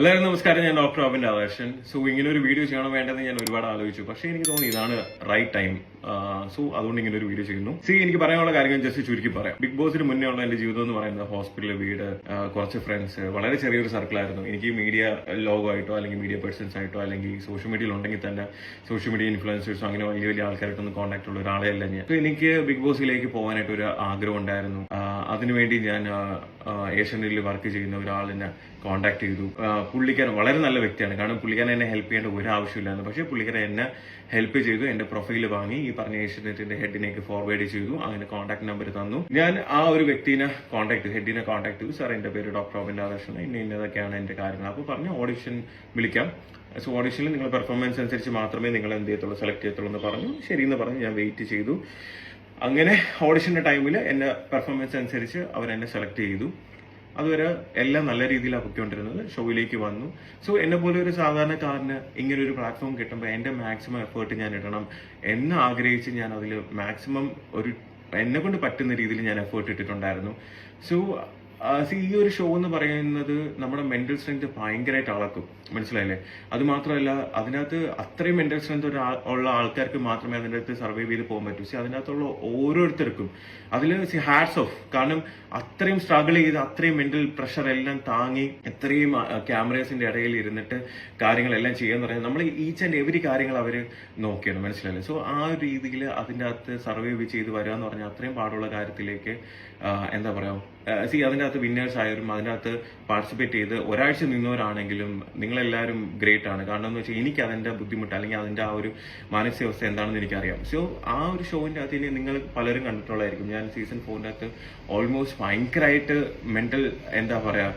എല്ലാവരും നമസ്കാരം. ഞാൻ ഡോക്ടർ അബിൻ രാധാകൃഷ്ണൻ. സോ ഇങ്ങനെ ഒരു വീഡിയോ ചെയ്യണം വേണ്ടതെന്ന് ഞാൻ ഒരുപാട് ആലോചിച്ചു. പക്ഷേ എനിക്ക് തോന്നി ഇതാണ് റൈറ്റ് ടൈം സോ അതുകൊണ്ട് ഇങ്ങനെ ഒരു വീഡിയോ ചെയ്യുന്നു. സി എനിക്ക് പറയാനുള്ള കാര്യങ്ങൾ ജസ്റ്റ് ചുരുക്കി പറയാം. ബിഗ് ബോസിന് മുന്നേ ഉള്ള എന്റെ ജീവിതം എന്ന് പറയുന്നത് ഹോസ്പിറ്റൽ വീട് കുറച്ച് ഫ്രണ്ട്സ് വളരെ ചെറിയൊരു സർക്കിൾ ആയിരുന്നു. എനിക്ക് മീഡിയ ലോഗമായിട്ടോ അല്ലെങ്കിൽ മീഡിയ പേഴ്സൺസ് ആയിട്ടോ അല്ലെങ്കിൽ സോഷ്യൽ മീഡിയയിൽ ഉണ്ടെങ്കിൽ തന്നെ സോഷ്യൽ മീഡിയ ഇൻഫ്ലുവൻസേഴ്സോ അങ്ങനെ വലിയ വലിയ ആൾക്കാരായിട്ടൊന്നും കോൺടാക്ട് ഉള്ള ഒരാളെയല്ല ഞാൻ. സോ എനിക്ക് ബിഗ് ബോസിലേക്ക് പോകാനായിട്ട് ഒരു ആഗ്രഹം ഉണ്ടായിരുന്നു. അതിനുവേണ്ടി ഞാൻ ഏഷ്യനിൽ വർക്ക് ചെയ്യുന്ന ഒരാളിനെ കോൺടാക്ട് ചെയ്തു. പുള്ളിക്കാരൻ വളരെ നല്ല വ്യക്തിയാണ്. കാരണം പുള്ളിക്കാരൻ എന്നെ ഹെൽപ്പ് ചെയ്യേണ്ട ഒരു ആവശ്യമില്ലായിരുന്നു. പക്ഷേ പുള്ളിക്കാരൻ എന്നെ ഹെൽപ്പ് ചെയ്തു എന്റെ പ്രൊഫൈൽ വാങ്ങി ഈ പറഞ്ഞ ഏഷ്യനെറ്റിന്റെ ഹെഡിനേക്ക് ഫോർവേഡ് ചെയ്തു അങ്ങനെ കോൺടാക്ട് നമ്പർ തന്നു. ഞാൻ ആ ഒരു വ്യക്തിനെ കോൺടാക്ട് ഹെഡിനെ കോൺടാക്ട് ചെയ്തു. സാർ എന്റെ പേര് ഡോക്ടർ റോബിൻ രാധാകൃഷ്ണൻ ഇന്ന ഇന്നതൊക്കെയാണ് എന്റെ കാര്യങ്ങൾ. അപ്പോൾ പറഞ്ഞു ഓഡിഷൻ വിളിക്കാം. സോ ഓഡിഷനിൽ നിങ്ങൾ പെർഫോമൻസ് അനുസരിച്ച് മാത്രമേ നിങ്ങൾ എന്ത് ചെയ്യത്തുള്ളൂ സെലക്ട് ചെയ്യത്തുള്ളൂ എന്ന് പറഞ്ഞു. ശരി എന്ന് പറഞ്ഞു ഞാൻ വെയിറ്റ് ചെയ്തു. അങ്ങനെ ഓഡിഷന്റെ ടൈമിൽ എന്റെ പെർഫോമൻസ് അനുസരിച്ച് അവർ എന്നെ സെലക്ട് ചെയ്തു. അതുവരെ എല്ലാം നല്ല രീതിയിലാണ് പൊയ്ക്കൊണ്ടിരുന്നത്. ഷോയിലേക്ക് വന്നു. സോ എന്നെ പോലെ ഒരു സാധാരണക്കാരന് ഇങ്ങനെ ഒരു പ്ലാറ്റ്ഫോം കിട്ടുമ്പോൾ എന്റെ മാക്സിമം എഫേർട്ട് ഞാൻ ഇടണം എന്ന് ആഗ്രഹിച്ച് ഞാൻ അതിൽ മാക്സിമം ഒരു എന്നെ കൊണ്ട് പറ്റുന്ന രീതിയിൽ ഞാൻ എഫേർട്ട് ഇട്ടിട്ടുണ്ടായിരുന്നു. സോ സി ഈ ഒരു ഷോ എന്ന് പറയുന്നത് നമ്മുടെ മെന്റൽ സ്ട്രെങ്ത് ഭയങ്കരമായിട്ട് അളക്കും. മനസ്സിലായില്ലേ? അത് മാത്രമല്ല അതിനകത്ത് അത്രയും മെന്റൽ സ്ട്രെങ്ത് ഉള്ള ആൾക്കാർക്ക് മാത്രമേ അതിന്റെ അകത്ത് സർവൈവ് ചെയ്ത് പോകാൻ പറ്റൂ. സി അതിനകത്തുള്ള ഓരോരുത്തർക്കും അതിൽ സി ഹാറ്റ്സ് ഓഫ് കാരണം അത്രയും സ്ട്രഗിൾ ചെയ്ത് അത്രയും മെന്റൽ പ്രഷർ എല്ലാം താങ്ങി എത്രയും ക്യാമറേസിന്റെ ഇടയിൽ ഇരുന്നിട്ട് കാര്യങ്ങളെല്ലാം ചെയ്യാന്ന് പറയുന്നത് നമ്മൾ ഈച്ച് ആൻഡ് എവരി കാര്യങ്ങൾ അവർ നോക്കിയാണ്. മനസ്സിലായില്ലേ? സോ ആ ഒരു രീതിയിൽ അതിന്റെ അകത്ത് സർവൈവ് ചെയ്ത് വരിക എന്ന് പറഞ്ഞാൽ അത്രയും പാടുള്ള കാര്യത്തിലേക്ക് എന്താ പറയുക സി അതിന്റെ അകത്ത് വിന്നേഴ്സ് ആയാലും അതിന്റെ അകത്ത് പാർട്ടിസിപ്പേറ്റ് ചെയ്ത് ഒരാഴ്ച നിന്നവരാണെങ്കിലും നിങ്ങളെല്ലാവരും ഗ്രേറ്റ് ആണ്. കാരണം എന്ന് വെച്ചാൽ എനിക്ക് അതിന്റെ ബുദ്ധിമുട്ട് അല്ലെങ്കിൽ അതിന്റെ ആ ഒരു മാനസികാവസ്ഥ എന്താണെന്ന് എനിക്കറിയാം. സോ ആ ഒരു ഷോവിന്റെ അകത്ത് നിങ്ങൾ പലരും കണ്ടിട്ടുള്ളതായിരിക്കും. ഞാൻ സീസൺ ഫോറിന്റെ അകത്ത് ഓൾമോസ്റ്റ് ഭയങ്കരമായിട്ട് മെന്റൽ എന്താ പറയാ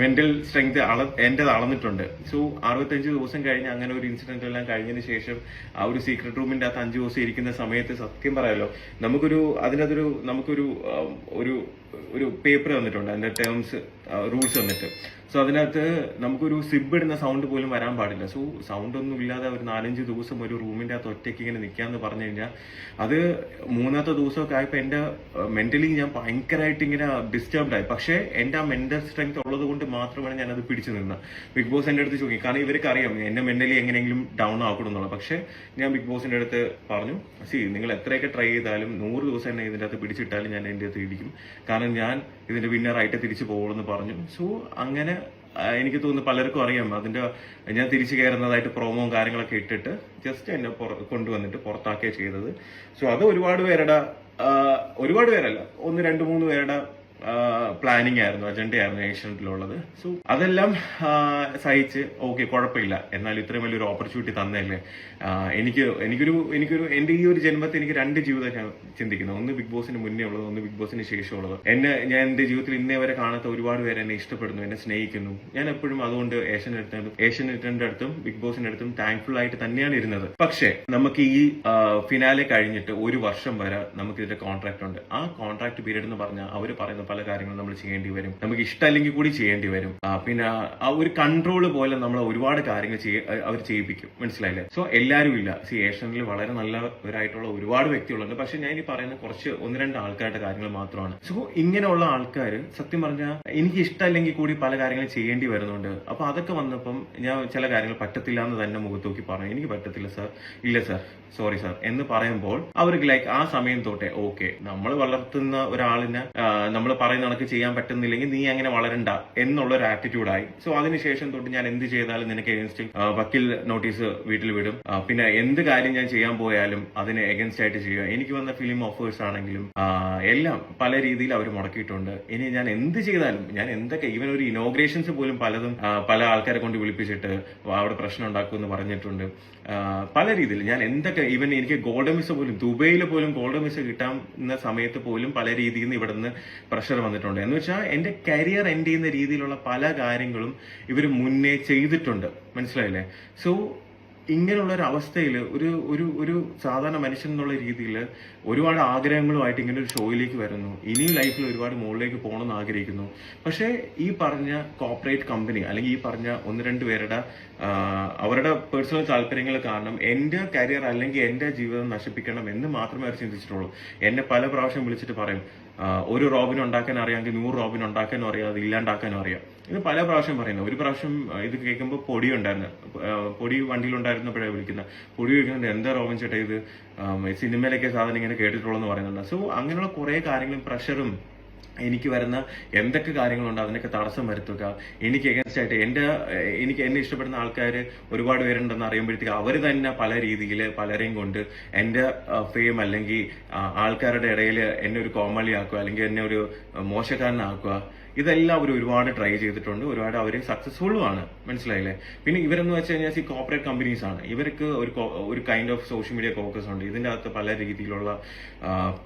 മെന്റൽ സ്ട്രെങ്ത് അള എന്റെ അളന്നിട്ടുണ്ട്. സോ അറുപത്തഞ്ച് ദിവസം കഴിഞ്ഞ് അങ്ങനെ ഒരു ഇൻസിഡന്റ് എല്ലാം കഴിഞ്ഞതിന് ശേഷം ആ ഒരു സീക്രട്ട് റൂമിന്റെ അകത്ത് അഞ്ച് ദിവസം ഇരിക്കുന്ന സമയത്ത് സത്യം പറയാലോ നമുക്കൊരു അതിനകത്തൊരു നമുക്കൊരു ഒരു ഒരു പേപ്പർ വന്നിട്ടുണ്ട്. അതിന്റെ ടേംസ് റൂൾസ് വന്നിട്ട്. സോ അതിനകത്ത് നമുക്കൊരു സിബ് ഇടുന്ന സൗണ്ട് പോലും വരാൻ പാടില്ല. സോ സൗണ്ട് ഒന്നും ഇല്ലാതെ ഒരു നാലഞ്ച് ദിവസം ഒരു റൂമിന്റെ അകത്ത് ഒറ്റയ്ക്ക് ഇങ്ങനെ നിൽക്കാന്ന് പറഞ്ഞു കഴിഞ്ഞാൽ അത് മൂന്നാമത്തെ ദിവസമൊക്കെ ആയപ്പോൾ എന്റെ മെന്റലി ഞാൻ ഭയങ്കരമായിട്ട് ഇങ്ങനെ ഡിസ്റ്റർബ്ഡ് ആയി. പക്ഷേ എന്റെ ആ മെന്റൽ സ്ട്രെങ്ത് ഉള്ളത് കൊണ്ട് മാത്രമാണ് ഞാനത് പിടിച്ചു നിന്നത്. ബിഗ് ബോസ് എന്റെ അടുത്ത് ചോദിക്കും കാരണം ഇവർക്ക് അറിയാം എന്നെ മെന്റലി എങ്ങനെയെങ്കിലും ഡൗൺ ആക്കണം എന്നുള്ളത് പക്ഷേ ഞാൻ ബിഗ് ബോസിന്റെ അടുത്ത് പറഞ്ഞു സി നിങ്ങൾ എത്രയൊക്കെ ട്രൈ ചെയ്താലും നൂറ് ദിവസം എന്നെ ഇതിന്റെ അകത്ത് പിടിച്ചിട്ടാലും ഞാൻ എന്റെ അകത്ത് ഇടിക്കും. കാരണം ഞാൻ ഇതിന്റെ വിന്നർ ആയിട്ട് തിരിച്ചു പോകുമെന്ന് പറഞ്ഞു. സോ അങ്ങനെ എനിക്ക് തോന്നുന്നു പലർക്കും അറിയാം. അതിന്റെ ഞാൻ തിരിച്ചു കയറുന്നതായിട്ട് പ്രോമോയും കാര്യങ്ങളൊക്കെ ഇട്ടിട്ട് ജസ്റ്റ് എന്നെ കൊണ്ടുവന്നിട്ട് പുറത്താക്കിയ ചെയ്തത്. സോ അത് ഒരുപാട് പേരുടെ ഒരുപാട് പേരല്ല. ഒന്ന് രണ്ട് മൂന്ന് പേരുടെ പ്ലാനിങ് ആയിരുന്നു അജണ്ടയായിരുന്നു ഏഷ്യനെറ്റിലുള്ളത്. സോ അതെല്ലാം സഹിച്ച് ഓക്കെ കുഴപ്പമില്ല. എന്നാൽ ഇത്രയും വലിയൊരു ഓപ്പർച്യൂണിറ്റി തന്നതല്ലേ എനിക്ക് എനിക്കൊരു എനിക്കൊരു എന്റെ ഈ ഒരു ജന്മത്തിൽ എനിക്ക് രണ്ട് ജീവിതം ചിന്തിക്കുന്നത് ഒന്ന് ബിഗ് ബോസിന് മുന്നേ ഉള്ളത് ഒന്ന് ബിഗ് ബോസിന് ശേഷമുള്ളത് എന്നെ ഞാൻ എന്റെ ജീവിതത്തിൽ ഇന്നേ വരെ കാണാത്ത ഒരുപാട് പേര് എന്നെ ഇഷ്ടപ്പെടുന്നു എന്നെ സ്നേഹിക്കുന്നു. ഞാൻ എപ്പോഴും അതുകൊണ്ട് ഏഷ്യനെറ്റിന്റെ ഏഷ്യനെറ്റിന്റെ അടുത്തും ബിഗ് ബോസിന്റെ അടുത്തും താങ്ക്ഫുൾ ആയിട്ട് തന്നെയാണ് ഇരുന്നത്. പക്ഷേ നമുക്ക് ഈ ഫിനാലെ കഴിഞ്ഞിട്ട് ഒരു വർഷം വരെ നമുക്ക് ഇതിന്റെ കോൺട്രാക്ട് ഉണ്ട്. ആ കോൺട്രാക്ട് പീരീഡ് എന്ന് പറഞ്ഞാൽ അവർ പറയുന്ന പല കാര്യങ്ങളും നമ്മൾ ചെയ്യേണ്ടി വരും. നമുക്ക് ഇഷ്ടമല്ലെങ്കിൽ കൂടി ചെയ്യേണ്ടി വരും. പിന്നെ ആ ഒരു കൺട്രോൾ പോലെ നമ്മൾ ഒരുപാട് കാര്യങ്ങൾ അവർ ചെയ്യിപ്പിക്കും. മനസ്സിലായില്ലേ? സോ എല്ലാവരും ഇല്ല. സി ഏഷ്യനിൽ വളരെ നല്ലവരായിട്ടുള്ള ഒരുപാട് വ്യക്തികളുണ്ട്. പക്ഷെ ഞാൻ ഈ പറയുന്ന കുറച്ച് ഒന്ന് രണ്ട് ആൾക്കാരുടെ കാര്യങ്ങൾ മാത്രമാണ്. സോ ഇങ്ങനെയുള്ള ആൾക്കാർ സത്യം പറഞ്ഞാൽ എനിക്ക് ഇഷ്ടമല്ലെങ്കിൽ കൂടി പല കാര്യങ്ങൾ ചെയ്യേണ്ടി വരുന്നുണ്ട്. അപ്പൊ അതൊക്കെ വന്നപ്പം ഞാൻ ചില കാര്യങ്ങൾ പറ്റത്തില്ല എന്ന് തന്നെ മുഖത്ത് നോക്കി പറഞ്ഞു. എനിക്ക് പറ്റത്തില്ല സർ ഇല്ല സർ സോറി സാർ എന്ന് പറയുമ്പോൾ അവർക്ക് ലൈക്ക് ആ സമയം തൊട്ടേ ഓക്കെ നമ്മൾ വളർത്തുന്ന ഒരാളിന് നമ്മൾ പറയുന്ന കണക്ക് ചെയ്യാൻ പറ്റുന്നില്ലെങ്കിൽ നീ അങ്ങനെ വളരണ്ട എന്നുള്ള ഒരു ആറ്റിറ്റ്യൂഡായി സോ അതിനുശേഷം തൊട്ട് ഞാൻ എന്ത് ചെയ്താലും നിനക്ക് എഗൻസ്റ്റ് വക്കീൽ നോട്ടീസ് വീട്ടിൽ വിടും. പിന്നെ എന്ത് കാര്യം ഞാൻ ചെയ്യാൻ പോയാലും അതിന് എഗൻസ്റ്റ് ആയിട്ട് ചെയ്യുക. എനിക്ക് വന്ന ഫിലിം ഓഫേഴ്സ് ആണെങ്കിലും എല്ലാം പല രീതിയിൽ അവർ മുടക്കിയിട്ടുണ്ട്. ഇനി ഞാൻ എന്ത് ചെയ്താലും ഞാൻ എന്തൊക്കെ ഈവൻ ഒരു ഇനോഗ്രേഷൻസ് പോലും പലതും പല ആൾക്കാരെ കൊണ്ട് വിളിപ്പിച്ചിട്ട് അവിടെ പ്രശ്നം ഉണ്ടാക്കുമെന്ന് പറഞ്ഞിട്ടുണ്ട്. പല രീതിയിൽ ഞാൻ എന്തൊക്കെ ഈവൻ എനിക്ക് ഗോൾഡൻ മിസ് പോലും ദുബൈയിൽ പോലും ഗോൾഡൻ മിസ് കിട്ടാവുന്ന സമയത്ത് പോലും പല രീതിയിൽ നിന്ന് ഇവിടെ നിന്ന് പ്രഷർ വന്നിട്ടുണ്ട്. എന്ന് വെച്ചാൽ എന്റെ കരിയർ എൻഡ് ചെയ്യുന്ന രീതിയിലുള്ള പല കാര്യങ്ങളും ഇവർ മുന്നേ ചെയ്തിട്ടുണ്ട്. മനസ്സിലായില്ലേ? സോ ഇങ്ങനെയുള്ള ഒരു അവസ്ഥയിൽ ഒരു ഒരു ഒരു സാധാരണ മനുഷ്യൻ എന്നുള്ള രീതിയിൽ ഒരുപാട് ആഗ്രഹങ്ങളുമായിട്ട് ഇങ്ങനെ ഒരു ഷോയിലേക്ക് വരുന്നു. ഇനിയും ലൈഫിൽ ഒരുപാട് മുകളിലേക്ക് പോകണമെന്ന് ആഗ്രഹിക്കുന്നു. പക്ഷേ ഈ പറഞ്ഞ കോർപ്പറേറ്റ് കമ്പനി അല്ലെങ്കിൽ ഈ പറഞ്ഞ ഒന്ന് രണ്ട് പേരുടെ അവരുടെ പേഴ്സണൽ താല്പര്യങ്ങൾ കാരണം എന്റെ കരിയർ അല്ലെങ്കിൽ എന്റെ ജീവിതം നശിപ്പിക്കണം എന്ന് മാത്രമേ അവർ ചിന്തിച്ചിട്ടുള്ളൂ. എന്നെ പല പ്രാവശ്യം വിളിച്ചിട്ട് പറയും ഒരു റോബിൻ ഉണ്ടാക്കാൻ അറിയാമെങ്കിൽ നൂറ് റോബിൻ ഉണ്ടാക്കാനും അറിയാം അത് ഇല്ലാണ്ടാക്കാനും അറിയാം. ഇത് പല പ്രാവശ്യം പറയുന്നത് ഒരു പ്രാവശ്യം ഇത് കേൾക്കുമ്പോൾ പൊടി ഉണ്ടായിരുന്നു. പൊടി വണ്ടിയിലുണ്ടായിരുന്നപ്പോഴേ വിളിക്കുന്ന. പൊടി വിളിക്കുന്നത് എന്താ റോബിൻ ചേട്ടാ ഇത്? സിനിമയിലൊക്കെ സാധനം ഇങ്ങനെ കേട്ടിട്ടുള്ളതെന്ന് പറയുന്നുണ്ട്. സോ അങ്ങനെയുള്ള കുറേ കാര്യങ്ങളും പ്രഷറും എനിക്ക് വരുന്ന എന്തൊക്കെ കാര്യങ്ങളുണ്ട് അതിനൊക്കെ തടസ്സം വരുത്തുക. എനിക്ക് എഗൻസ്റ്റ് ആയിട്ട് എന്റെ എനിക്ക് എന്നെ ഇഷ്ടപ്പെടുന്ന ആൾക്കാർ ഒരുപാട് പേരുണ്ടെന്ന് അറിയുമ്പോഴത്തേക്ക് അവർ തന്നെ പല രീതിയിൽ പലരെയും കൊണ്ട് എന്റെ ഫെയിം അല്ലെങ്കിൽ ആൾക്കാരുടെ ഇടയിൽ എന്നെ ഒരു കോമളിയാക്കുക അല്ലെങ്കിൽ എന്നെ ഒരു മോശക്കാരനാക്കുക. ഇതെല്ലാം അവർ ഒരുപാട് ട്രൈ ചെയ്തിട്ടുണ്ട്. ഒരുപാട് അവർ സക്സസ്ഫുള്ളും ആണ്. മനസ്സിലായില്ലേ? പിന്നെ ഇവരെന്ന് വെച്ച് കഴിഞ്ഞാൽ ഈ കോർപ്പറേറ്റ് കമ്പനീസ് ആണ്. ഇവർക്ക് ഒരു ഒരു kind of social media focus ഉണ്ട്. ഇതിന്റെ അകത്ത് പല രീതിയിലുള്ള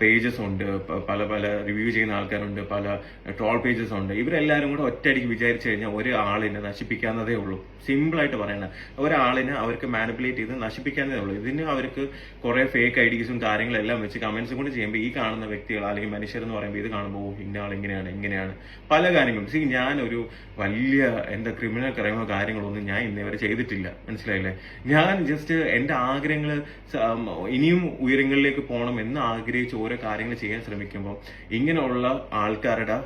പേജസ് ഉണ്ട്. പല പല റിവ്യൂ ചെയ്യുന്ന ആൾക്കാരുണ്ട്. പല ട്രോൾ പേജസ് ഉണ്ട്. ഇവരെല്ലാവരും കൂടെ ഒറ്റയടിക്ക് വിചാരിച്ചു കഴിഞ്ഞാൽ ഒരാളിനെ നശിപ്പിക്കാവുന്നതേ ഉള്ളൂ. സിമ്പിളായിട്ട് പറയണ. ഒരാളിനെ അവർക്ക് മാനിപ്പുലേറ്റ് ചെയ്ത് നശിപ്പിക്കാവുന്നതേ ഉള്ളൂ. ഇതിന് അവർക്ക് കുറെ ഫേക്ക് ഐഡീസും കാര്യങ്ങളും എല്ലാം വെച്ച് കമന്റ്സും കൂടി ചെയ്യുമ്പോൾ ഈ കാണുന്ന വ്യക്തികൾ അല്ലെങ്കിൽ മനുഷ്യർ എന്ന് പറയുമ്പോൾ ഇത് കാണുമ്പോൾ ഇന്ന ആൾ ഇങ്ങനെയാണ് ഇങ്ങനെയാണ്. പല കാര്യങ്ങളും. സി ഞാൻ ഒരു വലിയ എന്താ ക്രിമിനൽ ക്രൈമോ കാര്യങ്ങളൊന്നും ഞാൻ ഇന്നേ വരെ ചെയ്തിട്ടില്ല. മനസ്സിലായില്ലേ? ഞാൻ ജസ്റ്റ് എന്റെ ആഗ്രഹങ്ങൾ ഇനിയും ഉയരങ്ങളിലേക്ക് പോകണം എന്ന് ആഗ്രഹിച്ച് ഓരോ കാര്യങ്ങൾ ചെയ്യാൻ ശ്രമിക്കുമ്പോൾ ഇങ്ങനെയുള്ള ആൾക്കാരുടെ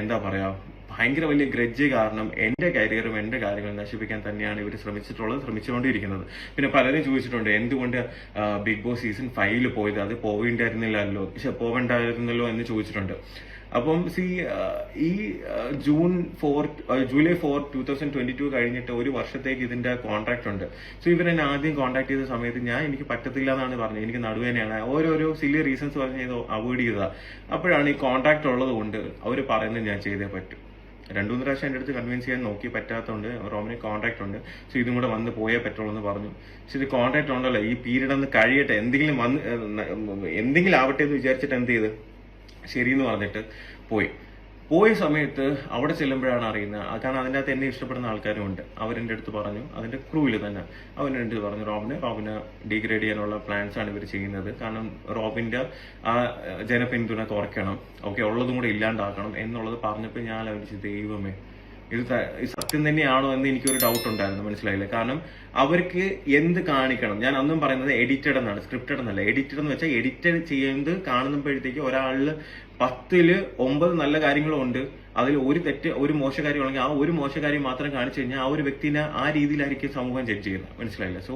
എന്താ പറയാ ഭയങ്കര വലിയ ഗ്രഡ്ജ് കാരണം എന്റെ കരിയറും എന്റെ കാര്യങ്ങളും നശിപ്പിക്കാൻ തന്നെയാണ് ഇവർ ശ്രമിച്ചിട്ടുള്ളത് ശ്രമിച്ചുകൊണ്ടിരിക്കുന്നത്. പിന്നെ പലരും ചോദിച്ചിട്ടുണ്ട് എന്തുകൊണ്ട് ബിഗ് ബോസ് സീസൺ ഫൈവിൽ പോയത്? അത് പോവേണ്ടായിരുന്നില്ലല്ലോ. പോവേണ്ടായിരുന്നല്ലോ എന്ന് ചോദിച്ചിട്ടുണ്ട്. അപ്പം സി ഈ June four July four two thousand twenty two കഴിഞ്ഞിട്ട് ഒരു വർഷത്തേക്ക് ഇതിന്റെ കോൺട്രാക്ട് ഉണ്ട്. സോ ഇവരെന്നെ ആദ്യം കോൺടാക്ട് ചെയ്ത സമയത്ത് ഞാൻ എനിക്ക് പറ്റത്തില്ല എന്നാണ് പറഞ്ഞത്. എനിക്ക് നടുവേനയാണ് ഓരോരോ സിലി റീസൺസ് പറഞ്ഞ് അവോയ്ഡ് ചെയ്തതാ. അപ്പോഴാണ് ഈ കോൺട്രാക്ട് ഉള്ളത് കൊണ്ട് അവർ പറയുന്നത് ഞാൻ ചെയ്തേ പറ്റും. രണ്ടു മൂന്ന് പ്രാവശ്യം എന്റെ അടുത്ത് കൺവിൻസ് ചെയ്യാൻ നോക്കി പറ്റാത്തതുകൊണ്ട് റോമിന് കോൺട്രാക്ട് ഉണ്ട്. സോ ഇതും കൂടെ വന്ന് പോയേ പറ്റുള്ളൂ എന്ന് പറഞ്ഞു. പക്ഷെ ഇത് കോൺട്രാക്ട് ഉണ്ടല്ലോ. ഈ പീരീഡ് ഒന്ന് കഴിയട്ടെ. എന്തെങ്കിലും വന്ന് എന്തെങ്കിലും ആവട്ടെ എന്ന് വിചാരിച്ചിട്ട് എന്ത് ചെയ്ത്? എന്ന് പറഞ്ഞിട്ട് പോയി. പോയ സമയത്ത് അവിടെ ചെല്ലുമ്പോഴാണ് അറിയുന്നത്. കാരണം അതിന്റെ അകത്ത് എന്നെ ഇഷ്ടപ്പെടുന്ന ആൾക്കാരും ഉണ്ട് അവരെന്റെ അടുത്ത് പറഞ്ഞു. അതിന്റെ ക്രൂവിൽ തന്നെ അവന്റെ അടുത്ത് പറഞ്ഞു റോബിന് റോബിനെ ഡീഗ്രേഡ് ചെയ്യാനുള്ള പ്ലാൻസ് ആണ് ഇവർ ചെയ്യുന്നത്. കാരണം റോബിന്റെ ആ ജനപിന്തുണ കുറയ്ക്കണം. ഓക്കെ ഉള്ളതും കൂടെ ഇല്ലാണ്ടാക്കണം എന്നുള്ളത് പറഞ്ഞപ്പോൾ ഞാൻ ആലോചിച്ചു ദൈവമേ ഇത് ത- ഇത് സത്യം തന്നെയാണോ എന്ന് എനിക്കൊരു ഡൗട്ട് ഉണ്ടായിരുന്നു മനസ്സിലായില്ല? കാരണം അവർക്ക് എന്ത് കാണിക്കണം? ഞാൻ അന്നും പറയുന്നത് എഡിറ്റഡ് എന്നാണ് സ്ക്രിപ്റ്റഡ് എന്നല്ല. എഡിറ്റഡ് എന്ന് വെച്ചാൽ എഡിറ്റഡ് ചെയ്യുന്നത് കാണുമ്പോഴത്തേക്ക് ഒരാളിൽ പത്തിൽ ഒമ്പത് നല്ല കാര്യങ്ങളുണ്ട് അതിൽ ഒരു തെറ്റ് ഒരു മോശകാര്യം ഉണ്ടെങ്കിൽ ആ ഒരു മോശകാര്യം മാത്രം കാണിച്ചു കഴിഞ്ഞാൽ ആ ഒരു വ്യക്തിനെ ആ രീതിയിലായിരിക്കും സമൂഹം ജഡ്ജ് ചെയ്യുന്നത്. മനസ്സിലായില്ല? സോ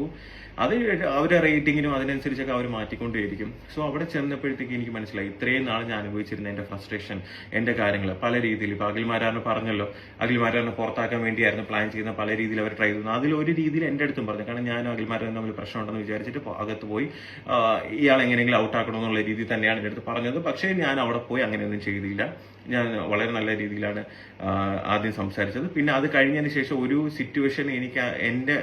അത് അവരെ റേറ്റിങ്ങിനും അതിനനുസരിച്ചൊക്കെ അവർ മാറ്റിക്കൊണ്ടേയിരിക്കും. സോ അവിടെ ചെന്നപ്പോഴത്തേക്ക് എനിക്ക് മനസ്സിലായി. ഇത്രയും നാൾ ഞാൻ അനുഭവിച്ചിരുന്ന എന്റെ ഫ്രസ്ട്രേഷൻ എന്റെ കാര്യങ്ങൾ പല രീതിയിൽ ഇപ്പൊ അഖിൽമാരാറിന് പറഞ്ഞല്ലോ അഖിൽമാരാറിനെ പുറത്താക്കാൻ വേണ്ടിയായിരുന്നു പ്ലാൻ ചെയ്യുന്ന പല രീതിയിൽ അവർ ട്രൈ ചെയ്യുന്നു അതിൽ ഒരു രീതിയിൽ എന്റെ അടുത്തും പറഞ്ഞു. കാരണം ഞാൻ അഖിൽമാരും തമ്മിൽ പ്രശ്നമുണ്ടെന്ന് വിചാരിച്ചിട്ട് അകത്ത് പോയി. ഇയാൾ എങ്ങനെയെങ്കിലും ഔട്ടാക്കണമെന്നുള്ള രീതിയിൽ തന്നെയാണ് എന്റെ അടുത്ത് പറഞ്ഞത്. പക്ഷേ ഞാൻ അവിടെ പോയി അങ്ങനെയൊന്നും ചെയ്തില്ല. ഞാൻ വളരെ നല്ല രീതിയിലാണ് ആദ്യം സംസാരിച്ചത്. പിന്നെ അത് കഴിഞ്ഞതിന് ശേഷം ഒരു സിറ്റുവേഷൻ എനിക്ക് എന്റെ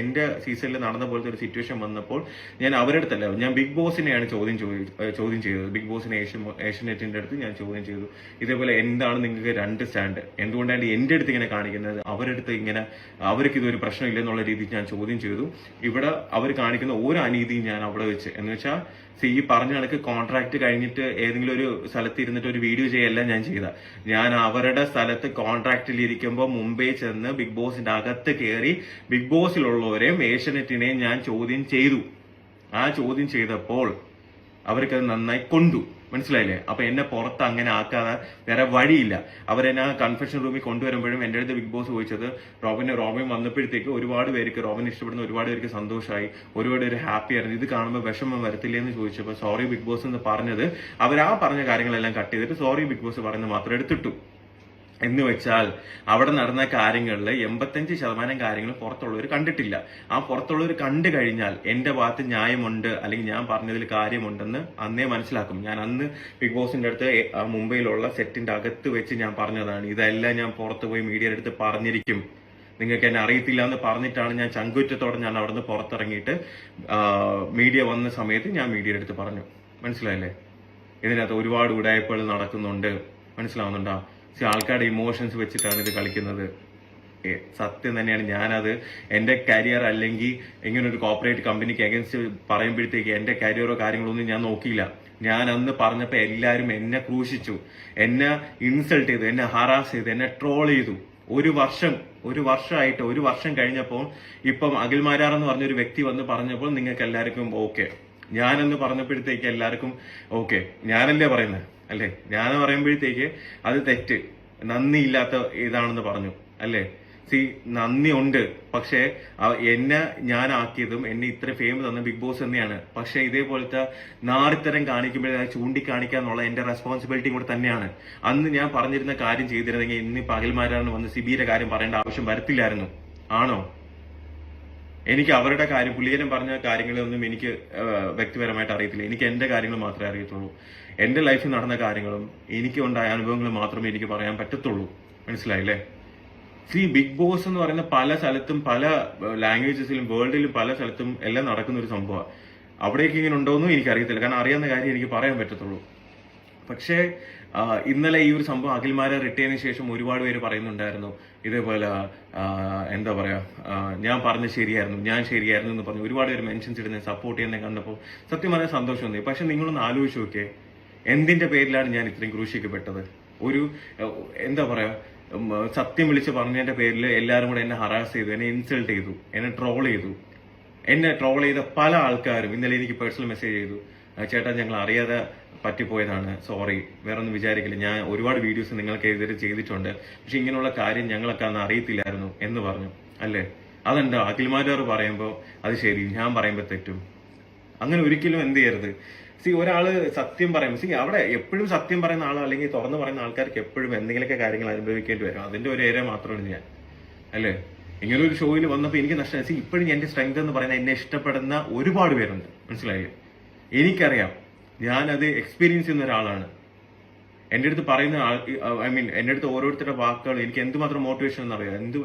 എന്റെ സീസണിൽ നടന്ന പോലത്തെ ഒരു സിറ്റുവേഷൻ വന്നപ്പോൾ ഞാൻ അവരുടെ അടുത്തല്ല ഞാൻ ബിഗ് ബോസിനെയാണ് ചോദ്യം ചോദി- ചോദ്യം ചെയ്തത്. ബിഗ് ബോസിനെ ഏഷ്യൻ ഏഷ്യനെറ്റിന്റെ അടുത്ത് ഞാൻ ചോദ്യം ചെയ്തു. ഇതേപോലെ എന്താണ് നിങ്ങൾക്ക് രണ്ട് സ്റ്റാൻഡ് എന്തുകൊണ്ടാണ് എന്റെ അടുത്ത് ഇങ്ങനെ കാണിക്കുന്നത്? അവരുടെ അടുത്ത് ഇങ്ങനെ അവർക്ക് ഇതൊരു പ്രശ്നമില്ല എന്നുള്ള രീതിയിൽ ഞാൻ ചോദ്യം ചെയ്തു. ഇവിടെ അവർ കാണിക്കുന്ന ഓരോ അനീതിയും ഞാൻ അവിടെ വെച്ച്. എന്ന് വെച്ചാൽ സി ഈ പറഞ്ഞ കണക്ക് കോൺട്രാക്ട് കഴിഞ്ഞിട്ട് ഏതെങ്കിലും ഒരു സ്ഥലത്ത് ഇരുന്നിട്ട് ഒരു വീഡിയോ ചെയ്യല്ല ഞാൻ ചെയ്ത ഞാൻ അവരുടെ സ്ഥലത്ത് കോൺട്രാക്റ്റിൽ ഇരിക്കുമ്പോൾ മുംബൈ ചെന്ന് ബിഗ് ബോസിന്റെ അകത്ത് കയറി ബിഗ് ബോസിലുള്ളവരെയും ഏഷ്യനെറ്റിനെയും ഞാൻ ചോദ്യം ചെയ്തു. ആ ചോദ്യം ചെയ്തപ്പോൾ അവർക്കത് നന്നായി കൊണ്ടു. മനസ്സിലായില്ലേ? അപ്പൊ എന്നെ പുറത്ത് അങ്ങനെ ആക്കാതെ വേറെ വഴിയില്ല. അവരെന്നെ ആ കൺഫെഷൻ റൂമിൽ കൊണ്ടുവരുമ്പോഴും എന്റെ അടുത്ത് ബിഗ് ബോസ് ചോദിച്ചത് റോബിന് റോബിൻ വന്നപ്പോഴത്തേക്ക് ഒരുപാട് പേർക്ക് റോബിൻ ഇഷ്ടപ്പെടുന്ന ഒരുപാട് പേർക്ക് സന്തോഷമായി ഒരുപാട് ഒരു ഹാപ്പി ആയിരുന്നു. ഇത് കാണുമ്പോൾ വിഷമം വരത്തില്ലേ എന്ന് ചോദിച്ചപ്പോൾ സോറി ബിഗ് ബോസ് എന്ന് പറഞ്ഞത് അവർ ആ പറഞ്ഞ കാര്യങ്ങളെല്ലാം കട്ട് ചെയ്തിട്ട് സോറി ബിഗ് ബോസ് പറയുന്നത് മാത്രം എടുത്തിട്ടു. എന്ന് വെച്ചാൽ അവിടെ നടന്ന കാര്യങ്ങളിൽ എൺപത്തഞ്ച് ശതമാനം കാര്യങ്ങൾ പുറത്തുള്ളവർ കണ്ടിട്ടില്ല. ആ പുറത്തുള്ളവർ കണ്ടു കഴിഞ്ഞാൽ എന്റെ ഭാഗത്ത് ന്യായമുണ്ട് അല്ലെങ്കിൽ ഞാൻ പറഞ്ഞതിൽ കാര്യമുണ്ടെന്ന് അന്നേ മനസ്സിലാക്കും. ഞാൻ അന്ന് ബിഗ് ബോസിന്റെ അടുത്ത് മുംബൈയിലുള്ള സെറ്റിന്റെ അകത്ത് വെച്ച് ഞാൻ പറഞ്ഞതാണ്. ഇതെല്ലാം ഞാൻ പുറത്ത് പോയി മീഡിയയുടെ അടുത്ത് പറഞ്ഞിരിക്കും. നിങ്ങൾക്ക് എന്നെ അറിയത്തില്ല എന്ന് പറഞ്ഞിട്ടാണ് ഞാൻ ചങ്കുറ്റത്തോടെ ഞാൻ അവിടുന്ന് പുറത്തിറങ്ങിയിട്ട് മീഡിയ വന്ന സമയത്ത് ഞാൻ മീഡിയയുടെ അടുത്ത് പറഞ്ഞു. മനസ്സിലായല്ലേ? ഇതിനകത്ത് ഒരുപാട് ഉടായ്പകൾ നടക്കുന്നുണ്ട്. മനസ്സിലാവുന്നുണ്ടോ? പക്ഷെ ആൾക്കാരുടെ ഇമോഷൻസ് വെച്ചിട്ടാണ് ഇത് കളിക്കുന്നത്. സത്യം തന്നെയാണ്. ഞാനത് എന്റെ കരിയർ അല്ലെങ്കിൽ ഇങ്ങനെ ഒരു കോപ്പറേറ്റ് കമ്പനിക്ക് അഗൻസ്റ്റ് പറയുമ്പോഴത്തേക്ക് എന്റെ കരിയറോ കാര്യങ്ങളൊന്നും ഞാൻ നോക്കിയില്ല. ഞാൻ അന്ന് പറഞ്ഞപ്പോ എല്ലാരും എന്നെ ക്രൂശിച്ചു. എന്നെ ഇൻസൾട്ട് ചെയ്തു. എന്നെ ഹറാസ് ചെയ്തു. എന്നെ ട്രോൾ ചെയ്തു. ഒരു വർഷം ഒരു വർഷമായിട്ട് ഒരു വർഷം കഴിഞ്ഞപ്പോൾ ഇപ്പം അഖിൽമാരാർ എന്ന് പറഞ്ഞൊരു വ്യക്തി വന്ന് പറഞ്ഞപ്പോൾ നിങ്ങൾക്ക് എല്ലാവർക്കും ഓക്കെ ഞാനെന്ന് പറഞ്ഞപ്പോഴത്തേക്ക് എല്ലാവർക്കും ഓക്കെ ഞാനല്ലേ പറയുന്നത് അല്ലേ? ഞാൻ പറയുമ്പോഴത്തേക്ക് അത് തെറ്റ്. നന്ദിയില്ലാത്ത ഇതാണെന്ന് പറഞ്ഞു. അല്ലേ? സി നന്ദി ഉണ്ട് പക്ഷെ എന്നെ ഞാൻ ആക്കിയതും എന്നെ ഇത്ര ഫേമസ് തന്ന ബിഗ് ബോസ് തന്നെയാണ്. പക്ഷെ ഇതേപോലത്തെ നാറിത്തരം കാണിക്കുമ്പോഴേ അത് ചൂണ്ടിക്കാണിക്കുക എന്നുള്ള എന്റെ റെസ്പോൺസിബിലിറ്റി കൂടെ തന്നെയാണ്. അന്ന് ഞാൻ പറഞ്ഞിരുന്ന കാര്യം ചെയ്തിരുന്നെങ്കിൽ ഇന്ന് പകൽമാരാണ് വന്ന് സിബിയുടെ കാര്യം പറയേണ്ട ആവശ്യം വരത്തില്ലായിരുന്നു. ആണോ? എനിക്ക് അവരുടെ കാര്യം പുള്ളിയനും പറഞ്ഞ കാര്യങ്ങളൊന്നും എനിക്ക് വ്യക്തിപരമായിട്ട് അറിയത്തില്ല. എനിക്ക് എന്റെ കാര്യങ്ങൾ മാത്രമേ അറിയത്തുള്ളൂ. എന്റെ ലൈഫിൽ നടന്ന കാര്യങ്ങളും എനിക്ക് ഉണ്ടായ അനുഭവങ്ങളും മാത്രമേ എനിക്ക് പറയാൻ പറ്റത്തുള്ളൂ. മനസ്സിലായില്ലേ? സി ബിഗ് ബോസ് എന്ന് പറയുന്ന പല സ്ഥലത്തും പല ലാംഗ്വേജസിലും വേൾഡിലും പല സ്ഥലത്തും എല്ലാം നടക്കുന്ന ഒരു സംഭവമാണ് അവിടേക്ക് ഇങ്ങനെ എനിക്ക് എനിക്കറിയത്തില്ല. കാരണം അറിയാവുന്ന കാര്യം എനിക്ക് പറയാൻ പറ്റത്തുള്ളൂ. പക്ഷേ ഇന്നലെ ഈ ഒരു സംഭവം അഖിൽമാരെ റിട്ടേണിന് ശേഷം ഒരുപാട് പേര് പറയുന്നുണ്ടായിരുന്നു. ഇതേപോലെ എന്താ പറയാ ഞാൻ പറഞ്ഞ ശരിയായിരുന്നു ഞാൻ ശരിയായിരുന്നു എന്ന് പറഞ്ഞു ഒരുപാട് പേര് മെൻഷൻസ് ഇടുന്ന സപ്പോർട്ട് ചെയ്യുന്ന കണ്ടപ്പോൾ സത്യം പറഞ്ഞാൽ സന്തോഷം തോന്നി. പക്ഷെ നിങ്ങളൊന്ന് ആലോചിച്ച് നോക്കിയേ എന്തിന്റെ പേരിലാണ് ഞാൻ ഇത്രയും ക്രൂശിക്കപ്പെട്ടത്? ഒരു എന്താ പറയാ സത്യം വിളിച്ച് പറഞ്ഞതിന്റെ പേരിൽ എല്ലാവരും കൂടെ എന്നെ ഹറാസ് ചെയ്തു എന്നെ ഇൻസൾട്ട് ചെയ്തു എന്നെ ട്രോൾ ചെയ്തു. എന്നെ ട്രോൾ ചെയ്ത പല ആൾക്കാരും ഇന്നലെ എനിക്ക് പേഴ്സണൽ മെസ്സേജ് ചെയ്തു. ചേട്ടാ ഞങ്ങൾ അറിയാതെ പറ്റിപ്പോയതാണ്. സോറി വേറെ ഒന്നും വിചാരിക്കില്ല. ഞാൻ ഒരുപാട് വീഡിയോസ് നിങ്ങൾക്ക് എതിരെ ചെയ്തിട്ടുണ്ട്. പക്ഷെ ഇങ്ങനെയുള്ള കാര്യം ഞങ്ങളൊക്കെ അന്ന് അറിയത്തില്ലായിരുന്നു എന്ന് പറഞ്ഞു. അല്ലേ? അതെന്താ? അഖിൽമാരാർ പറയുമ്പോൾ അത് ശരി. ഞാൻ പറയുമ്പോൾ തെറ്റും. അങ്ങനെ ഒരിക്കലും എന്ത് ചെയ്യരുത്. സി ഒരാൾ സത്യം പറയും സി അവിടെ എപ്പോഴും സത്യം പറയുന്ന ആളോ അല്ലെങ്കിൽ തുറന്നു പറയുന്ന ആൾക്കാർക്ക് എപ്പോഴും എന്തെങ്കിലുമൊക്കെ കാര്യങ്ങൾ അനുഭവിക്കേണ്ടി വരും. അതിന്റെ ഒരു ഏരിയ മാത്രമാണ് ഞാൻ. അല്ലേ? ഇങ്ങനെ ഒരു ഷോയിൽ വന്നപ്പോൾ എനിക്ക് നഷ്ടമായി സി ഇപ്പോഴും എന്റെ സ്ട്രെങ്ത് എന്ന് പറയുന്ന എന്നെ ഇഷ്ടപ്പെടുന്ന ഒരുപാട് പേരുണ്ട്. മനസ്സിലായില്ലേ? എനിക്കറിയാം. ഞാനത് എക്സ്പീരിയൻസ് ചെയ്യുന്ന ഒരാളാണ്. എന്റെ അടുത്ത് പറയുന്ന ഐ മീൻ എന്റെ അടുത്ത് ഓരോരുത്തരുടെ വാക്കുകൾ എനിക്ക് എന്തുമാത്രം മോട്ടിവേഷൻ എന്നറിയാം. എന്ത്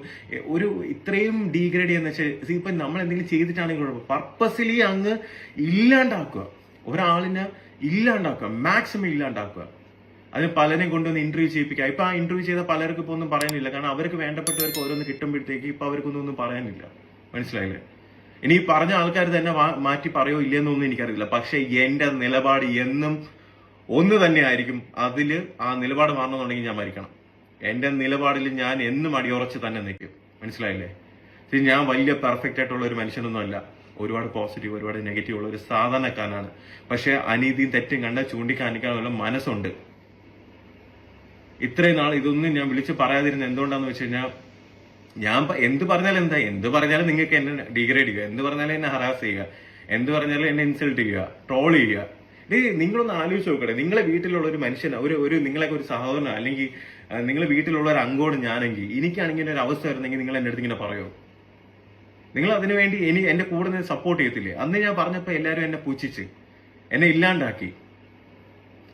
ഒരു ഇത്രയും ഡീഗ്രേഡ് ചെയ്യുന്ന വെച്ചാൽ ഇപ്പം നമ്മൾ എന്തെങ്കിലും ചെയ്തിട്ടാണെങ്കിൽ കുഴപ്പം പർപ്പസിലി അങ്ങ് ഇല്ലാണ്ടാക്കുക. ഒരാളിനെ ഇല്ലാണ്ടാക്കുക. മാക്സിമം ഇല്ലാണ്ടാക്കുക. അതിന് പലരെയും കൊണ്ടുവന്ന് ഇന്റർവ്യൂ ചെയ്യിപ്പിക്കുക. ഇപ്പൊ ആ ഇന്റർവ്യൂ ചെയ്ത പലർക്കും ഇപ്പൊ ഒന്നും പറയാനില്ല. കാരണം അവർക്ക് വേണ്ടപ്പെട്ടവർക്ക് ഓരോന്ന് കിട്ടുമ്പോഴത്തേക്ക് ഇപ്പൊ അവർക്കൊന്നും ഒന്നും പറയാനില്ല. മനസ്സിലായില്ലേ? ഇനി പറഞ്ഞ ആൾക്കാർ തന്നെ മാറ്റി പറയോ ഇല്ലെന്നൊന്നും എനിക്കറിയില്ല. പക്ഷെ എന്റെ നിലപാട് എന്നും ഒന്ന് തന്നെ ആയിരിക്കും അതിൽ ആ നിലപാട് മാറണമെന്നുണ്ടെങ്കിൽ ഞാൻ മരിക്കണം. എന്റെ നിലപാടിൽ ഞാൻ എന്നും അടിയുറച്ച് തന്നെ നിൽക്കും. മനസ്സിലായില്ലേ? ഞാൻ വലിയ പെർഫെക്റ്റ് ആയിട്ടുള്ള ഒരു മനുഷ്യനൊന്നും അല്ല ഒരുപാട് പോസിറ്റീവ് ഒരുപാട് നെഗറ്റീവ് ഉള്ള ഒരു സാധാരണക്കാരനാണ്. പക്ഷെ അനീതിയും തെറ്റും കണ്ട ചൂണ്ടിക്കാണിക്കാനുള്ള മനസ്സുണ്ട്. ഇത്രയും നാൾ ഇതൊന്നും ഞാൻ വിളിച്ച് പറയാതിരുന്ന എന്തുകൊണ്ടാന്ന് വെച്ച് കഴിഞ്ഞാൽ ഞാൻ എന്ത് പറഞ്ഞാലും എന്താ? എന്ത് പറഞ്ഞാലും നിങ്ങൾക്ക് എന്നെ ഡിഗ്രേഡ് ചെയ്യുക. എന്ത് പറഞ്ഞാലും എന്നെ ഹറാസ് ചെയ്യുക. എന്ത് പറഞ്ഞാലും എന്നെ ഇൻസൾട്ട് ചെയ്യുക. ട്രോൾ ചെയ്യുക. ഡേ നിങ്ങളൊന്ന് ആലോചിച്ച് നോക്കട്ടെ. നിങ്ങളെ വീട്ടിലുള്ള ഒരു മനുഷ്യൻ ഒരു ഒരു നിങ്ങളൊക്കെ ഒരു സഹോദരനോ അല്ലെങ്കിൽ നിങ്ങളെ വീട്ടിലുള്ള ഒരു അംഗോട് ഞാനെങ്കിൽ എനിക്കാണെങ്കിൽ ഒരു അവസ്ഥ വരുന്നെങ്കിൽ നിങ്ങൾ എന്റെ അടുത്ത് ഇങ്ങനെ പറയോ? നിങ്ങൾ അതിനു വേണ്ടി എനിക്ക് എന്റെ കൂടെ നിന്ന് സപ്പോർട്ട് ചെയ്യത്തില്ലേ? അന്ന് ഞാൻ പറഞ്ഞപ്പോൾ എല്ലാവരും എന്നെ പൂച്ചിച്ച് എന്നെ ഇല്ലാണ്ടാക്കി.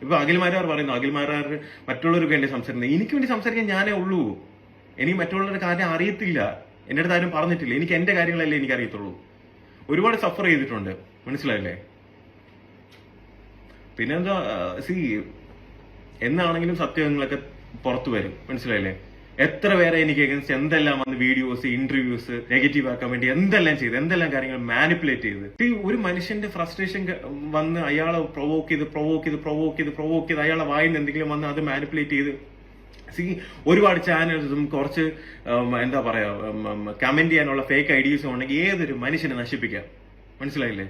ഇപ്പൊ അഖിൽമാരാർ പറയുന്നു അഖിൽമാരാർ മറ്റുള്ളവർക്ക് വേണ്ടി സംസാരിക്കുന്നത് എനിക്ക് വേണ്ടി സംസാരിക്കാൻ ഞാനേ ഉള്ളൂ. എനിക്ക് മറ്റുള്ളവരുടെ കാര്യം അറിയത്തില്ല. എന്റെ അടുത്ത് ആരും പറഞ്ഞിട്ടില്ല. എനിക്ക് എന്റെ കാര്യങ്ങളല്ലേ എനിക്ക് അറിയത്തുള്ളൂ. ഒരുപാട് സഫർ ചെയ്തിട്ടുണ്ട്. മനസ്സിലായില്ലേ? പിന്നെന്താ സി എന്നാണെങ്കിലും സത്യങ്ങളൊക്കെ പുറത്തു വരും. മനസ്സിലായില്ലേ? എത്ര പേരെ എനിക്ക് എഗൻസ്റ്റ് എന്തെല്ലാം വന്ന് വീഡിയോസ് ഇന്റർവ്യൂസ് നെഗറ്റീവ് ആക്കാൻ വേണ്ടി എന്തെല്ലാം ചെയ്ത് എന്തെല്ലാം കാര്യങ്ങൾ മാനിപ്പുലേറ്റ് ചെയ്ത്. ഈ ഒരു മനുഷ്യന്റെ ഫ്രസ്ട്രേഷൻ വന്ന് അയാളെ പ്രൊവോക്ക് ചെയ്ത് പ്രൊവോക്ക് ചെയ്ത് പ്രൊവോക്ക് ചെയ്ത് പ്രൊവോക്ക് ചെയ്ത് അയാളെ വായിന്ന് എന്തെങ്കിലും വന്ന് അത് മാനിപ്പുലേറ്റ് ചെയ്ത് സി ഒരുപാട് ചാനൽസും കുറച്ച് എന്താ പറയാ കമന്റ് ചെയ്യാനുള്ള ഫേക്ക് ഐഡിയസും ഉണ്ടെങ്കിൽ ഏതൊരു മനുഷ്യനെ നശിപ്പിക്കാം? മനസ്സിലായില്ലേ?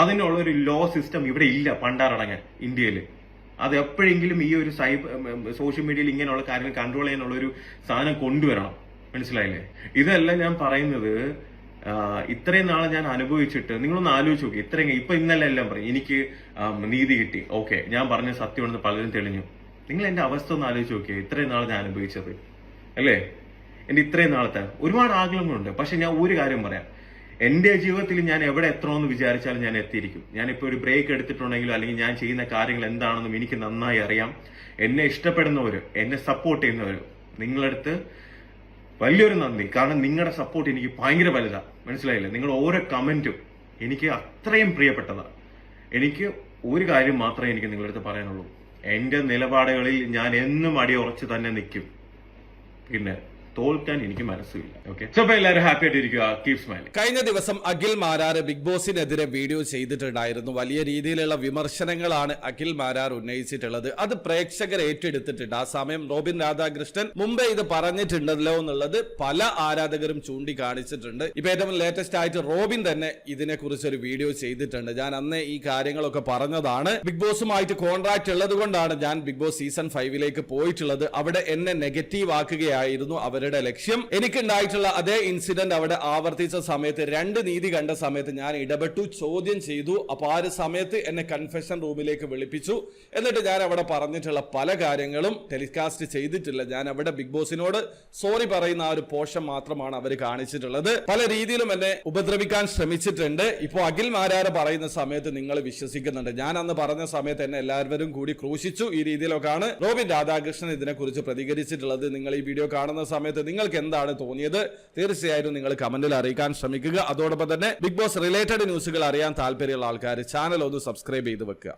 അതിനുള്ള ഒരു ലോ സിസ്റ്റം ഇവിടെ ഇല്ല പണ്ടാറടങ്ങാൻ ഇന്ത്യയിൽ അത് എപ്പോഴെങ്കിലും ഈ ഒരു സൈബർ സോഷ്യൽ മീഡിയയിൽ ഇങ്ങനെയുള്ള കാര്യങ്ങൾ കൺട്രോൾ ചെയ്യാനുള്ള ഒരു സാധനം കൊണ്ടുവരണം. മനസ്സിലായില്ലേ? ഇതെല്ലാം ഞാൻ പറയുന്നത് ഇത്രയും നാളെ ഞാൻ അനുഭവിച്ചിട്ട് നിങ്ങളൊന്ന് ആലോചിച്ച് നോക്കി. ഇത്രയും ഇപ്പൊ ഇന്നലെ എല്ലാം പറയും എനിക്ക് നീതി കിട്ടി. ഓക്കെ ഞാൻ പറഞ്ഞ സത്യമാണെന്ന് പലരും തെളിഞ്ഞു. നിങ്ങൾ എന്റെ അവസ്ഥ ഒന്ന് ആലോചിച്ച് നോക്കിയാൽ ഇത്രയും നാൾ ഞാൻ അനുഭവിച്ചത്. അല്ലേ? എന്റെ ഇത്രയും നാളത്തെ ഒരുപാട് ആഗ്രഹങ്ങളുണ്ട്. പക്ഷെ ഞാൻ ഒരു കാര്യം പറയാം. എന്റെ ജീവിതത്തിൽ ഞാൻ എവിടെ എത്തണമെന്ന് വിചാരിച്ചാലും ഞാൻ എത്തിയിരിക്കും. ഞാനിപ്പോ ഒരു ബ്രേക്ക് എടുത്തിട്ടുണ്ടെങ്കിലും അല്ലെങ്കിൽ ഞാൻ ചെയ്യുന്ന കാര്യങ്ങൾ എന്താണെന്നും എനിക്ക് നന്നായി അറിയാം. എന്നെ ഇഷ്ടപ്പെടുന്നവര് എന്നെ സപ്പോർട്ട് ചെയ്യുന്നവര് നിങ്ങളടുത്ത് വലിയൊരു നന്ദി. കാരണം നിങ്ങളുടെ സപ്പോർട്ട് എനിക്ക് ഭയങ്കര വലുതാ. മനസ്സിലായില്ലേ? നിങ്ങൾ ഓരോ കമന്റും എനിക്ക് അത്രയും പ്രിയപ്പെട്ടതാണ് എനിക്ക് ഒരു കാര്യം മാത്രമേ എനിക്ക് നിങ്ങളുടെ അടുത്ത് പറയാനുള്ളൂ. എന്റെ നിലപാടുകളിൽ ഞാൻ എന്നും അടിയുറച്ച് തന്നെ നിൽക്കും. പിന്നെ തോൽക്കാൻ എനിക്ക് മനസ്സില്ല. ഓക്കെ സോ അപ്പൊ എല്ലാവരും ഹാപ്പി ആയിട്ട് ഇരിക്കുക കീപ് സ്മൈലിംഗ് കഴിഞ്ഞ ദിവസം അഖിൽ മാരാർ ബിഗ് ബോസിനെതിരെ വീഡിയോ ചെയ്തിട്ടുണ്ടായിരുന്നു. വലിയ രീതിയിലുള്ള വിമർശനങ്ങളാണ് അഖിൽ മാരാർ ഉന്നയിച്ചിട്ടുള്ളത്. അത് പ്രേക്ഷകർ ഏറ്റെടുത്തിട്ടുണ്ട്. ആ സമയം റോബിൻ രാധാകൃഷ്ണൻ മുമ്പേ ഇത് പറഞ്ഞിട്ടുണ്ടല്ലോ എന്നുള്ളത് പല ആരാധകരും ചൂണ്ടിക്കാണിച്ചിട്ടുണ്ട്. ഇപ്പൊ ഏറ്റവും ലേറ്റസ്റ്റ് ആയിട്ട് റോബിൻ തന്നെ ഇതിനെ കുറിച്ച് ഒരു വീഡിയോ ചെയ്തിട്ടുണ്ട്. ഞാൻ അന്ന് ഈ കാര്യങ്ങളൊക്കെ പറഞ്ഞതാണ്. ബിഗ് ബോസുമായിട്ട് കോൺട്രാക്ട് ഉള്ളത് കൊണ്ടാണ് ഞാൻ ബിഗ് ബോസ് സീസൺ ഫൈവിലേക്ക് പോയിട്ടുള്ളത്. അവിടെ എന്നെ നെഗറ്റീവ് ആക്കുകയായിരുന്നു. അവരുടെ ലക്ഷ്യം എനിക്കുണ്ടായിട്ടുള്ള അതേ ഇൻസിഡന്റ് അവിടെ ആവർത്തിച്ച സമയത്ത് രണ്ട് നീതി കണ്ട സമയത്ത് ഞാൻ ഇടപെട്ടു ചോദ്യം ചെയ്തു. അപ്പൊ ആ ഒരു സമയത്ത് എന്നെ കൺഫെഷൻ റൂമിലേക്ക് വിളിപ്പിച്ചു. എന്നിട്ട് ഞാൻ അവിടെ പറഞ്ഞിട്ടുള്ള പല കാര്യങ്ങളും ടെലികാസ്റ്റ് ചെയ്തിട്ടില്ല. ഞാൻ അവിടെ ബിഗ് ബോസിനോട് സോറി പറയുന്ന ആ ഒരു പോഷൻ മാത്രമാണ് അവർ കാണിച്ചിട്ടുള്ളത്. പല രീതിയിലും എന്നെ ഉപദ്രവിക്കാൻ ശ്രമിച്ചിട്ടുണ്ട്. ഇപ്പോൾ അഖിൽ മാരാർ പറയുന്ന സമയത്ത് നിങ്ങൾ വിശ്വസിക്കുന്നുണ്ട്. ഞാൻ അന്ന് പറഞ്ഞ സമയത്ത് എന്നെ എല്ലാവരും കൂടി ക്രൂശിച്ചു. ഈ രീതിയിലൊക്കെയാണ് റോബിൻ രാധാകൃഷ്ണൻ ഇതിനെക്കുറിച്ച് പ്രതികരിച്ചിട്ടുള്ളത്. നിങ്ങൾ ഈ വീഡിയോ കാണുന്ന സമയത്ത് നിങ്ങൾക്ക് എന്താണ് തോന്നിയത്? തീർച്ചയായും നിങ്ങൾ കമന്റിൽ അറിയിക്കാൻ ശ്രമിക്കുക. അതോടൊപ്പം തന്നെ ബിഗ് ബോസ് റിലേറ്റഡ് ന്യൂസുകൾ അറിയാൻ താല്പര്യമുള്ള ആൾക്കാർ ചാനൽ ഒന്ന് സബ്സ്ക്രൈബ് ചെയ്ത് വെക്കുക.